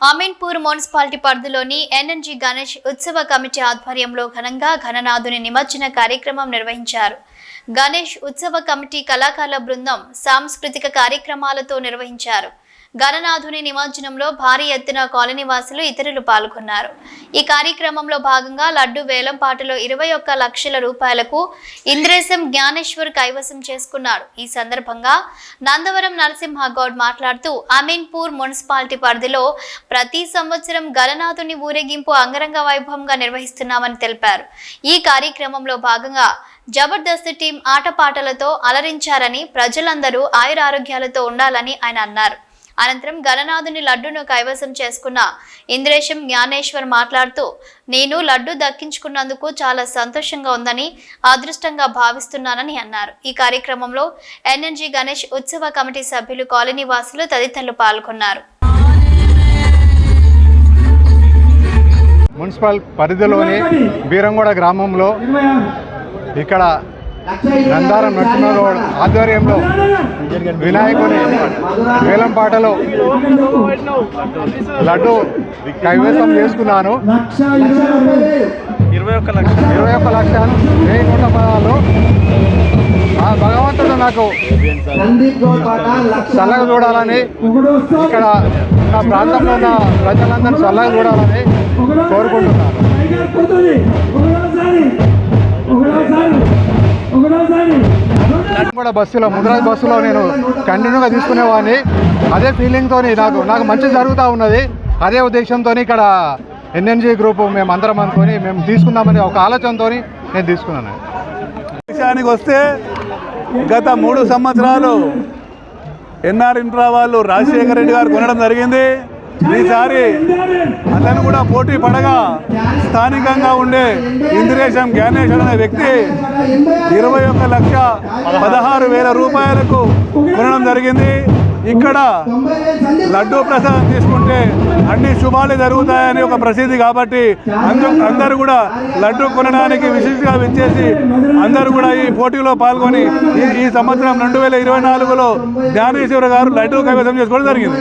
Ameenpur municipality పరిధిలోని ఎన్ఎన్జీ గణేష్ ఉత్సవ committee ఆధ్వర్యంలో ఘనంగా ఘననాథుని నిమజ్జన కార్యక్రమం నిర్వహించారు. గణేష్ ఉత్సవ కమిటీ కళాకారుల బృందం సాంస్కృతిక కార్యక్రమాలతో నిర్వహించారు. గణనాథుని నిమజ్జనంలో భారీ ఎత్తున కాలనీవాసులు ఇతరులు పాల్గొన్నారు. ఈ కార్యక్రమంలో భాగంగా లడ్డు వేలం పాటలో ఇరవై ఒక్క లక్షల రూపాయలకు ఇంద్రేశం జ్ఞానేశ్వర్ కైవసం చేసుకున్నాడు ఈ సందర్భంగా నందవరం నరసింహ గౌడ్ మాట్లాడుతూ అమీన్పూర్ మున్సిపాలిటీ పరిధిలో ప్రతి సంవత్సరం గణనాథుని ఊరేగింపు అంగరంగ వైభవంగా నిర్వహిస్తున్నామని తెలిపారు. ఈ కార్యక్రమంలో భాగంగా జబర్దస్త్ టీం ఆటపాటలతో అలరించారని ప్రజలందరూ ఆయురారోగ్యాలతో ఉండాలని ఆయన అన్నారు. అనంతరం గణనాథుని లడ్డును కైవసం చేసుకున్న ఇంద్రేశం జ్ఞానేశ్వర్ మాట్లాడుతూ నేను లడ్డు దక్కించుకున్నందుకు చాలా సంతోషంగా ఉందని అదృష్టంగా భావిస్తున్నానని అన్నారు. ఈ కార్యక్రమంలో ఎన్ఎన్జీ గణేష్ ఉత్సవ కమిటీ సభ్యులు కాలనీ వాసులు తదితరులు పాల్గొన్నారు. మున్సిపల్ పరిధిలోని బీరంగూడ గ్రామంలో ఇక్కడ నందారం నరసింహగౌడ్ ఆధ్వర్యంలో వినాయకుని వేలంపాటలో లడ్డు కైవేసం చేసుకున్నాను. ఇరవై ఒక్క లక్ష ఇరవై ఒక్క లక్షలు. వెయ్యి నూట పదాలు ఆ భగవంతుడు నాకు చల్లగా చూడాలని ఇక్కడ నా ప్రాంతంలో ఉన్న ప్రజలందరూ చల్లగా చూడాలని కోరుకుంటున్నాను. కూడా బస్సులో ముద్రాజ్ బస్సులో నేను కంటిన్యూగా తీసుకునేవాడిని. అదే ఫీలింగ్తో నాకు నాకు మంచి జరుగుతూ ఉన్నది. అదే ఉద్దేశంతో ఇక్కడ ఎన్ఎన్జీ గ్రూప్ మేము అందరం అనుకొని మేము తీసుకుందామని ఒక ఆలోచనతో నేను తీసుకున్నాను. విషయానికి వస్తే గత మూడు సంవత్సరాలు ఎన్ఆర్ ఇంట్రా వాళ్ళు రాజశేఖర రెడ్డి గారు కొనడం జరిగింది. ఈసారి అతను కూడా పోటీ పడగా స్థానికంగా ఉండే ఇందిరేశం జ్ఞానేశ్వర్ అనే వ్యక్తి ఇరవై ఒక్క లక్ష పదహారు వేల రూపాయలకు కొనడం జరిగింది. ఇక్కడ లడ్డూ ప్రసాదం తీసుకుంటే అన్ని శుభాలు జరుగుతాయని ఒక ప్రసిద్ధి కాబట్టి అందు అందరూ కూడా లడ్డూ కొనడానికి విశిష్టంగా విచ్చేసి అందరూ కూడా ఈ పోటీలో పాల్గొని ఈ ఈ సంవత్సరం రెండు వేల ఇరవై నాలుగులో జ్ఞానేశ్వర గారు లడ్డూ కైవసం చేసుకోవడం జరిగింది.